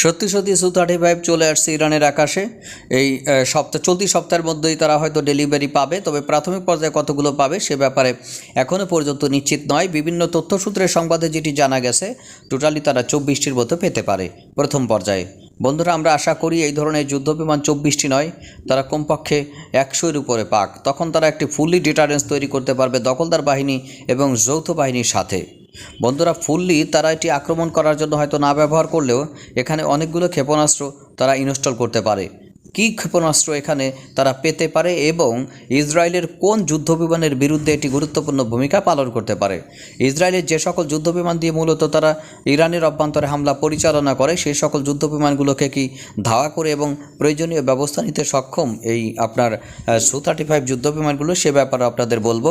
সত্যি সত্যি সু থার্টি ফাইভ চলে আসছে ইরানের আকাশে। এই সপ্তাহ, চলতি সপ্তাহের মধ্যেই তারা হয়তো ডেলিভারি পাবে, তবে প্রাথমিক পর্যায়ে কতগুলো পাবে সে ব্যাপারে এখনও পর্যন্ত নিশ্চিত নয়। বিভিন্ন তথ্যসূত্রের সংবাদে যেটি জানা গেছে, টোটালি তারা চব্বিশটির মতো পেতে পারে প্রথম পর্যায়ে। বন্ধুরা, আমরা আশা করি এই ধরনের যুদ্ধ বিমান চব্বিশটি নয়, তারা কমপক্ষে একশোর উপরে পাক। তখন তারা একটি ফুললি ডিটারেন্স তৈরি করতে পারবে দখলদার বাহিনী এবং যৌথ বাহিনীর সাথে। বন্ধুরা, ফুললি তারা এটি আক্রমণ করার জন্য হয়তো না ব্যবহার করলেও এখানে অনেকগুলো ক্ষেপণাস্ত্র তারা ইনস্টল করতে পারে। কী ক্ষেপণাস্ত্র এখানে তারা পেতে পারে এবং ইসরায়েলের কোন যুদ্ধবিমানের বিরুদ্ধে এটি গুরুত্বপূর্ণ ভূমিকা পালন করতে পারে? ইসরায়েলের যে সকল যুদ্ধবিমান দিয়ে মূলত তারা ইরানের অভ্যন্তরে হামলা পরিচালনা করে, সেই সকল যুদ্ধবিমানগুলোকে কি ধাওয়া করে এবং প্রয়োজনীয় ব্যবস্থা নিতে সক্ষম? এই আপনার সু থার্টি ফাইভ যুদ্ধবিমানগুলো, সে ব্যাপারে আপনাদের বলব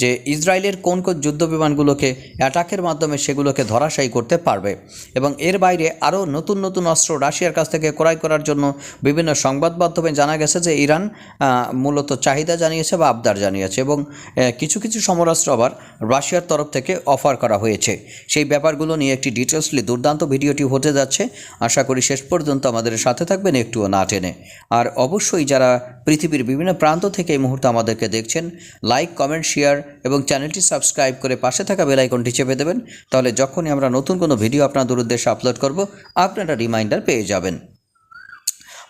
যে ইসরায়েলের কোন কোন যুদ্ধবিমানগুলোকে অ্যাটাকের মাধ্যমে সেগুলোকে ধরাশায়ী করতে পারবে এবং এর বাইরে আরও নতুন নতুন অস্ত্র রাশিয়ার কাছ থেকে ক্রয় করার জন্য বিভিন্ন সংবাদ মাধ্যমে জানা গেছে যে ইরান মূলত চাহিদা জানিয়েছে বা আবদার জানিয়েছে এবং কিছু কিছু সমরাস্ত্র আবার রাশিয়ার তরফ থেকে অফার করা হয়েছে। সেই ব্যাপারগুলো নিয়ে একটি ডিটেলসলি দুর্দান্ত ভিডিওটি হতে যাচ্ছে। আশা করি শেষ পর্যন্ত আমাদের সাথে থাকবেন একটুও না টেনে। আর অবশ্যই যারা পৃথিবীর বিভিন্ন প্রান্ত থেকে এই মুহূর্তে আমাদেরকে দেখছেন লাইক কমেন্ট শেয়ার এবং চ্যানেলটি সাবস্ক্রাইব করে পাশে থাকা বেল আইকনটি চেপে দেবেন। তাহলে যখনই আমরা নতুন কোনো ভিডিও আপনাদের উদ্দেশ্যে আপলোড করব, আপনারা রিমাইন্ডার পেয়ে যাবেন।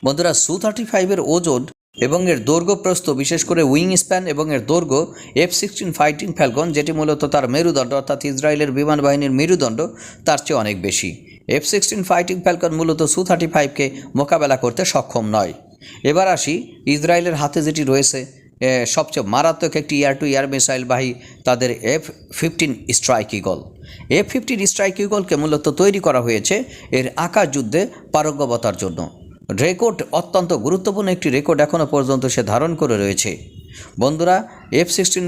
বন্ধুরা সু থার্টি ফাইভের ওজন এবং এর দৈর্ঘ্য প্রস্থ, বিশেষ করে উইং স্প্যান এবং এর দৈর্ঘ্য এফ সিক্সটিন ফাইটিং ফ্যালকন যেটি মূলত তার মেরুদণ্ড, অর্থাৎ ইসরায়েলের বিমান বাহিনীর মেরুদণ্ড, তার চেয়ে অনেক বেশি। এফ সিক্সটিন ফাইটিং ফ্যালকন মূলত সু থার্টি ফাইভকে মোকাবেলা করতে সক্ষম নয়। এবার আসি ইসরায়েলের হাতে যেটি রয়েছে সবচেয়ে মারাত্মক একটি এয়ার টু এয়ার মিসাইল বাহী তাদের F fifteen strike eagle F fifteen strike ইগলকে মূলত তৈরি করা হয়েছে এর আকাশ যুদ্ধে পারঙ্গমতার জন্য। রেকর্ড অত্যন্ত গুরুত্বপূর্ণ একটি রেকর্ড এখনও পর্যন্ত সে ধারণ করে রয়েছে। বন্ধুরা F sixteen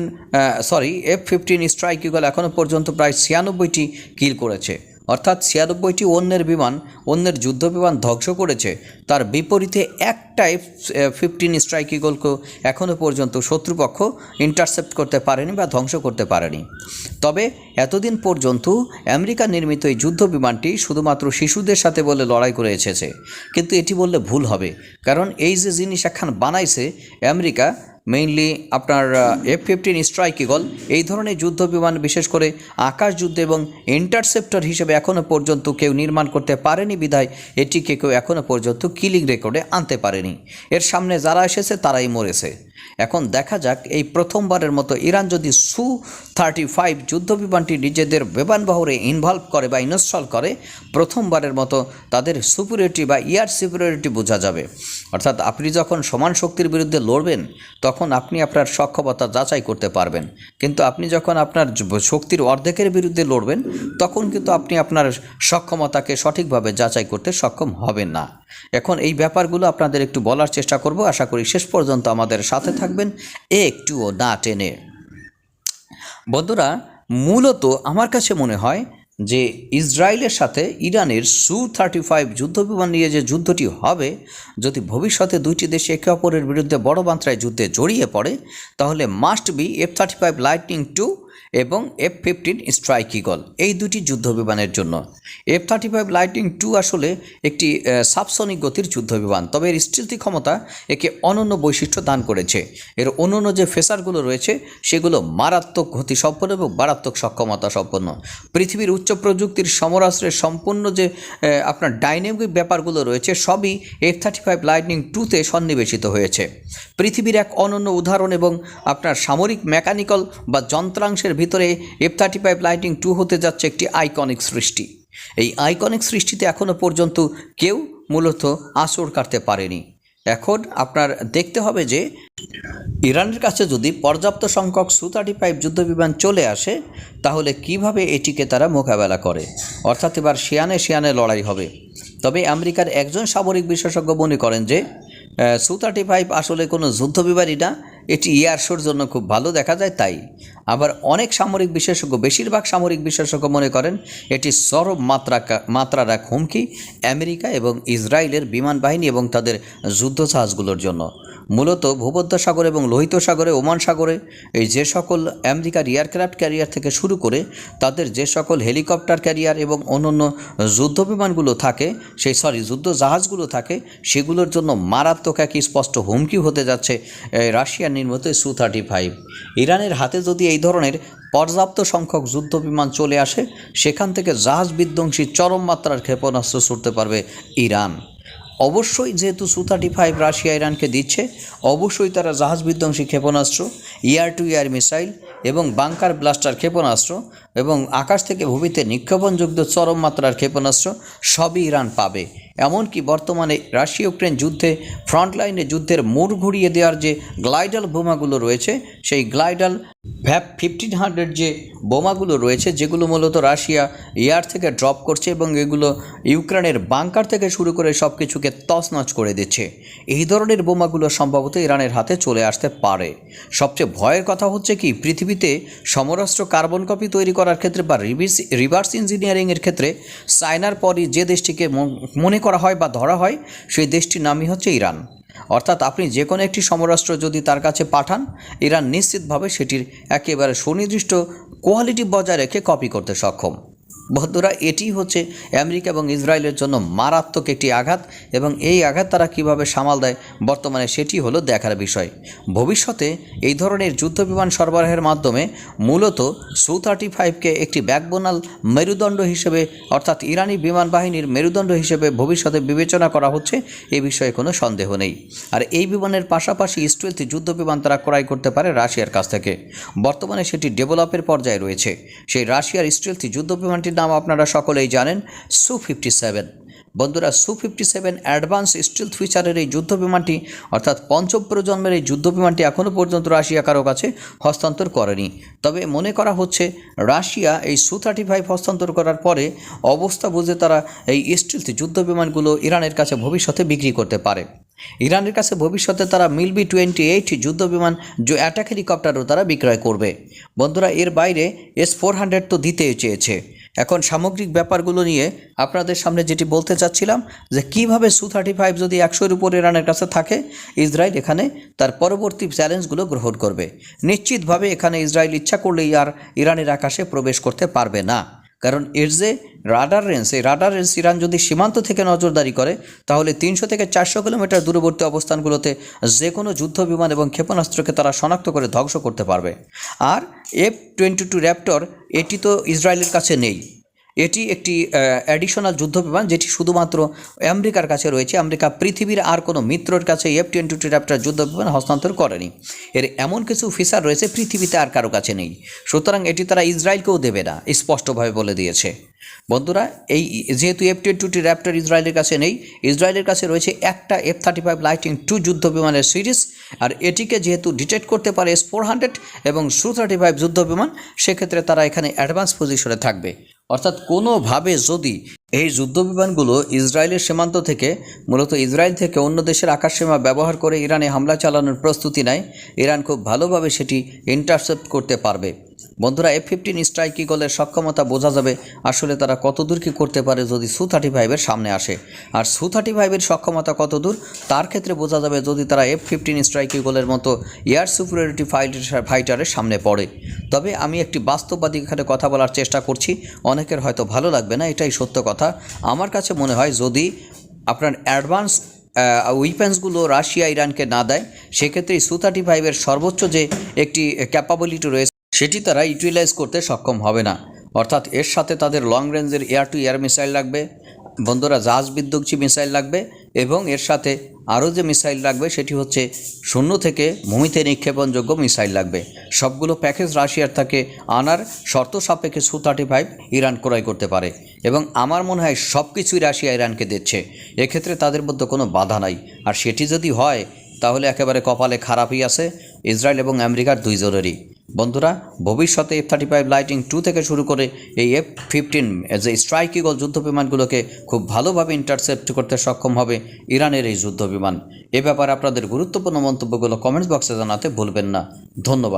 sorry F fifteen strike eagle এখনও পর্যন্ত প্রায় ছিয়ানব্বইটি কিল করেছে। অর্থাৎ ছিয়ানব্বইটি অন্যের বিমান, অন্যের যুদ্ধ বিমান ধ্বংস করেছে। তার বিপরীতে একটা এফ ফিফটিন স্ট্রাইক ইগলকে এখনও পর্যন্ত শত্রুপক্ষ ইন্টারসেপ্ট করতে পারেনি বা ধ্বংস করতে পারেনি। তবে এতদিন পর্যন্ত আমেরিকা নির্মিত এই যুদ্ধ বিমানটি শুধুমাত্র শিশুদের সাথে বলে লড়াই করে এসেছে। কিন্তু এটি বললে ভুল হবে, কারণ এই যে জিনিস একখান বানাইছে আমেরিকা মেইনলি আপনার এফ ফিফটিন স্ট্রাইক ইগল এই ধরনের যুদ্ধ বিমান বিশেষ করে আকাশ যুদ্ধ এবং ইন্টারসেপ্টর হিসেবে এখনও পর্যন্ত কেউ নির্মাণ করতে পারেনি বিধায় এটিকে কেউ এখনও পর্যন্ত কিলিং রেকর্ডে আনতে পারেনি। এর সামনে যারা এসেছে তারাই মরেছে। এখন দেখা যাক, এই প্রথমবারের মতো ইরান যদি সু থার্টি ফাইভ যুদ্ধ বিমানটি নিজেদের বিমান বহরে ইনভলভ করে বা ইনস্টল করে, প্রথমবারের মতো তাদের সুপিরিয়রিটি বা ইয়ার সুপিরিয়রিটি বোঝা যাবে। অর্থাৎ আপনি যখন সমান শক্তির বিরুদ্ধে লড়বেন, তখন আপনি আপনার সক্ষমতা যাচাই করতে পারবেন। কিন্তু আপনি যখন আপনার শক্তির অর্ধেকের বিরুদ্ধে লড়বেন, তখন কিন্তু আপনি আপনার সক্ষমতাকে সঠিকভাবে যাচাই করতে সক্ষম হবেন না। এখন এই ব্যাপারগুলো আপনাদের একটু বলার চেষ্টা করব। আশা করি শেষ পর্যন্ত আমাদের সাথে থাকবেন। একটুও না টেনে। বন্ধুরা, মূলত আমার কাছে মনে হয় যে ইসরায়েলের সাথে ইরানের সু থার্টি ফাইভ যুদ্ধবিমান নিয়ে যে যুদ্ধটি হবে, যদি ভবিষ্যতে দুইটি দেশ একে অপরের বিরুদ্ধে বড় মাত্রায় যুদ্ধে জড়িয়ে পড়ে, তাহলে must be F thirty five lightning two এবং এফ ফিফটিন স্ট্রাইক ইগল এই দুটি যুদ্ধবিমানের জন্য। F thirty five lightning two আসলে একটি সাবসনিক গতির যুদ্ধবিমান। তবে এর স্থিতি ক্ষমতা একে অনন্য বৈশিষ্ট্য দান করেছে। এর অন্যান্য যে ফেসারগুলো রয়েছে, সেগুলো মারাত্মক গতি সম্পন্ন এবং মারাত্মক সক্ষমতা সম্পন্ন পৃথিবীর উচ্চ প্রযুক্তির সমরাস্ত্রের সম্পূর্ণ যে আপনার ডাইনামিক ব্যাপারগুলো রয়েছে, সবই এফ থার্টি ফাইভ লাইটনিং টুতে সন্নিবেশিত হয়েছে। পৃথিবীর এক অনন্য উদাহরণ এবং আপনার সামরিক মেকানিক্যাল বা যন্ত্রাংশের ভিতরে F thirty five lightning two হতে যাচ্ছে একটি আইকনিক সৃষ্টি। এই আইকনিক সৃষ্টিতে এখনও পর্যন্ত কেউ মূলত আসর কাটতে পারেনি। এখন আপনার দেখতে হবে যে, ইরানের কাছে যদি পর্যাপ্ত সংখ্যক সু থার্টি ফাইভ যুদ্ধবিমান চলে আসে, তাহলে কীভাবে এটিকে তারা মোকাবেলা করে? অর্থাৎ এবার শিয়ানে শিয়ানে লড়াই হবে। তবে আমেরিকার একজন সামরিক বিশেষজ্ঞ মনে করেন যে সু থার্টি ফাইভ আসলে কোনো যুদ্ধ বিমানই না এটি এয়ার শোর জন্য খুব ভালো দেখা যায় তাই। আবার অনেক সামরিক বিশেষজ্ঞ, বেশিরভাগ সামরিক বিশেষজ্ঞ মনে করেন এটি সরব মাত্রা মাত্রার এক হুমকি আমেরিকা এবং ইসরায়েলের বিমান বাহিনী এবং তাদের যুদ্ধ জাহাজগুলোর জন্য। মূলত ভূমধ্যসাগর এবং লোহিত সাগরে, ওমান সাগরে, এই যে সকল আমেরিকার এয়ারক্রাফট ক্যারিয়ার থেকে শুরু করে তাদের যে সকল হেলিকপ্টার ক্যারিয়ার এবং অন্যান্য যুদ্ধ বিমানগুলো থাকে, সেই, সরি, যুদ্ধ জাহাজগুলো থাকে, সেগুলোর জন্য মারাত্মক এক স্পষ্ট হুমকি হতে যাচ্ছে রাশিয়ার নির্মিত সু থার্টি ফাইভ। ইরানের হাতে যদি এই ধরনের পর্যাপ্ত সংখ্যক যুদ্ধ বিমান চলে আসে, সেখান থেকে জাহাজ বিধ্বংসী চরম মাত্রার ক্ষেপণাস্ত্র ছুটতে পারবে ইরান। অবশ্যই যেহেতু সু থার্টি ফাইভ রাশিয়া ইরানকে দিচ্ছে, অবশ্যই তারা জাহাজ বিধ্বংসী ক্ষেপণাস্ত্র ইয়ার টু ইয়ার মিসাইল এবং বাংকার ব্লাস্টার ক্ষেপণাস্ত্র এবং আকাশ থেকে ভূমিতে নিক্ষেপণযুক্ত চরম মাত্রার ক্ষেপণাস্ত্র সবই ইরান পাবে। এমনকি বর্তমানে রাশিয়া ইউক্রেন যুদ্ধে ফ্রন্টলাইনে যুদ্ধের মোড় ঘুরিয়ে দেওয়ার যে গ্লাইডাল বোমাগুলো রয়েছে, সেই গ্লাইডাল ভ্যাপ ফিফটিন হান্ড্রেড যে বোমাগুলো রয়েছে, যেগুলো মূলত রাশিয়া এয়ার থেকে ড্রপ করছে এবং এগুলো ইউক্রেনের বাংকার থেকে শুরু করে সব কিছুকে তছনছ করে দিচ্ছে। এই ধরনের বোমাগুলো সম্ভবত ইরানের হাতে চলে আসতে পারে। সবচেয়ে ভয়ের কথা হচ্ছে কি, পৃথিবীতে সমরাষ্ট্র কার্বন কপি তৈরি করার ক্ষেত্রে বা রিভার্স রিভার্স ইঞ্জিনিয়ারিংয়ের ক্ষেত্রে চায়নার পরই যে দেশটিকে মনে করা হয় বা ধরা হয়, সেই দেশটির নামই হচ্ছে ইরান। অর্থাৎ আপনি যে কোনো একটি সমরাষ্ট্র যদি তার কাছে পাঠান ইরান নিশ্চিতভাবে সেটির একেবারে সুনির্দিষ্ট কোয়ালিটি বজায় রেখে কপি করতে সক্ষম। বন্ধুরা, এটি হচ্ছে আমেরিকা এবং ইসরায়েলের জন্য মারাত্মক একটি আঘাত এবং এই আঘাত তারা কীভাবে সামাল দেয় বর্তমানে সেটি হলো দেখার বিষয়। ভবিষ্যতে এই ধরনের যুদ্ধবিমান সরবরাহের মাধ্যমে মূলত সু থার্টি ফাইভকে একটি ব্যাকবোনাল মেরুদণ্ড হিসেবে, অর্থাৎ ইরানি বিমান বাহিনীর মেরুদণ্ড হিসেবে ভবিষ্যতে বিবেচনা করা হচ্ছে, এ বিষয়ে কোনো সন্দেহ নেই। আর এই বিমানের পাশাপাশি স্টুয়েলথ যুদ্ধ বিমান তারা ক্রয় করতে পারে রাশিয়ার কাছ থেকে। বর্তমানে সেটি ডেভেলপের পর্যায়ে রয়েছে। সেই রাশিয়ার স্টিলথি যুদ্ধ বিমানটির নাম আপনারা সকলেই জানেন সু ফিফটি সেভেন বন্ধুরা Su fifty seven advance stealth ফিচারের এই যুদ্ধ বিমানটি অর্থাৎ পঞ্চম প্রজন্মের এই যুদ্ধ বিমানটি এখনও পর্যন্ত রাশিয়া কারও কাছে হস্তান্তর করেনি। তবে মনে করা হচ্ছে, রাশিয়া এই সু থার্টি ফাইভ হস্তান্তর করার পরে অবস্থা বুঝে তারা এই স্টিলথ যুদ্ধ বিমানগুলো ইরানের কাছে ভবিষ্যতে বিক্রি করতে পারে। ইরানের কাছে ভবিষ্যতে তারা মিলবি টোয়েন্টি এইট যুদ্ধ বিমান যে অ্যাটাক হেলিকপ্টারও তারা বিক্রয় করবে। বন্ধুরা, এর বাইরে এস ফোর হান্ড্রেড তো দিতেই চেয়েছে। এখন সামগ্রিক ব্যাপারগুলো নিয়ে আপনাদের সামনে যেটি বলতে চাচ্ছিলাম, যে কীভাবে সু থার্টি ফাইভ যদি একশোর উপরে রানের কাছে থাকে, ইসরায়েল এখানে তার পরবর্তী চ্যালেঞ্জগুলো গ্রহণ করবে। নিশ্চিতভাবে এখানে ইসরায়েল ইচ্ছা করলেই আর ইরানের আকাশে প্রবেশ করতে পারবে না। কারণ এর যে রাডার রেঞ্জ এই রাডার রেঞ্জ ইরান যদি সীমান্ত থেকে নজরদারি করে, তাহলে তিনশো থেকে চারশো কিলোমিটার দূরবর্তী অবস্থানগুলোতে যে কোনো যুদ্ধ বিমান এবং ক্ষেপণাস্ত্রকে তারা শনাক্ত করে ধ্বংস করতে পারবে। আর এফ টোয়েন্টি টু র্যাপ্টর এটি তো ইসরায়েলের কাছে নেই। এটি একটি অ্যাডিশনাল যুদ্ধ বিমান যেটি শুধুমাত্র আমেরিকার কাছে রয়েছে। আমেরিকা পৃথিবীর আর কোনো মিত্রর কাছে এফ টোয়েন্টি টু র্যাপ্টার যুদ্ধ বিমান হস্তান্তর করেনি। এর এমন কিছু ফিচার রয়েছে পৃথিবীতে আর কারও কাছে নেই। সুতরাং এটি তারা ইসরায়েলকেও দেবে না, স্পষ্টভাবে বলে দিয়েছে। বন্ধুরা, এই যেহেতু এফ টোয়েন্টি র্যাপ্টার ইসরায়েলের কাছে নেই, ইসরায়েলের কাছে রয়েছে একটা F thirty five lightning two যুদ্ধ বিমানের সিরিজ। আর এটিকে যেহেতু ডিটেক্ট করতে পারে এস ফোর হান্ড্রেড এবং সু থার্টি ফাইভ যুদ্ধ বিমান সেক্ষেত্রে তারা এখানে অ্যাডভান্স পজিশনে থাকবে। অর্থাৎ কোনোভাবে যদি এই যুদ্ধবিমানগুলো ইসরায়েলের সীমান্ত থেকে, মূলত ইসরায়েল থেকে অন্য দেশের আকাশসীমা ব্যবহার করে ইরানে হামলা চালানোর প্রস্তুতি নেয়, ইরান খুব ভালোভাবে সেটি ইন্টারসেপ্ট করতে পারবে। বন্ধুরা এফ ফিফটিন স্ট্রাইক ইগলের সক্ষমতা বোঝা যাবে। আসলে তারা কত দূর কী করতে পারে যদি সু থার্টি ফাইভের সামনে আসে। আর সু থার্টি ফাইভের সক্ষমতা কত দূর তার ক্ষেত্রে বোঝা যাবে যদি তারা এফ ফিফটিন স্ট্রাইক ইগলের মতো এয়ার সুপিরিয়রিটি ফাইটারের সামনে পড়ে। তবে আমি একটি বাস্তববাদী এখানে কথা বলার চেষ্টা করছি। অনেকের হয়তো ভালো লাগবে না, এটাই সত্য কথা। আমার কাছে মনে হয় যদি আপনার অ্যাডভান্স উইপেন্সগুলো রাশিয়া, ইরানকে না দেয়, সেক্ষেত্রে সু থার্টি ফাইভের সর্বোচ্চ যে একটি ক্যাপাবিলিটি রয়েছে সেটি তারা ইউটিলাইজ করতে সক্ষম হবে না। অর্থাৎ এর সাথে তাদের লং রেঞ্জের এয়ার টু এয়ার মিসাইল লাগবে, বন্ধুরা জাহাজ বিধ্বংসী মিসাইল লাগবে, এবং এর সাথে আরও যে মিসাইল লাগবে সেটি হচ্ছে শূন্য থেকে ভূমিতে নিক্ষেপণযোগ্য মিসাইল লাগবে। সবগুলো প্যাকেজ রাশিয়ার থেকে আনার শর্ত সাপেক্ষে সু থার্টি ফাইভ ইরান ক্রয় করতে পারে, এবং আমার মনে হয় সব কিছুই রাশিয়া ইরানকে দিচ্ছে। এক্ষেত্রে তাদের মধ্যে কোনো বাধা নাই। আর সেটি যদি হয়, তাহলে একেবারে কপালে খারাপই আছে। ইসরায়েল এবং আমেরিকার দুইজনেরই। বন্ধুরা, ভবিষ্যতে F thirty five lightning two থেকে শুরু করে এই এফ ফিফটিন যে স্ট্রাইক ইগল যুদ্ধ বিমানগুলোকে খুব ভালোভাবে ইন্টারসেপ্ট করতে সক্ষম হবে ইরানের এই যুদ্ধ বিমান। এ ব্যাপারে আপনাদের গুরুত্বপূর্ণ মন্তব্যগুলো কমেন্টস বক্সে জানাতে ভুলবেন না। ধন্যবাদ।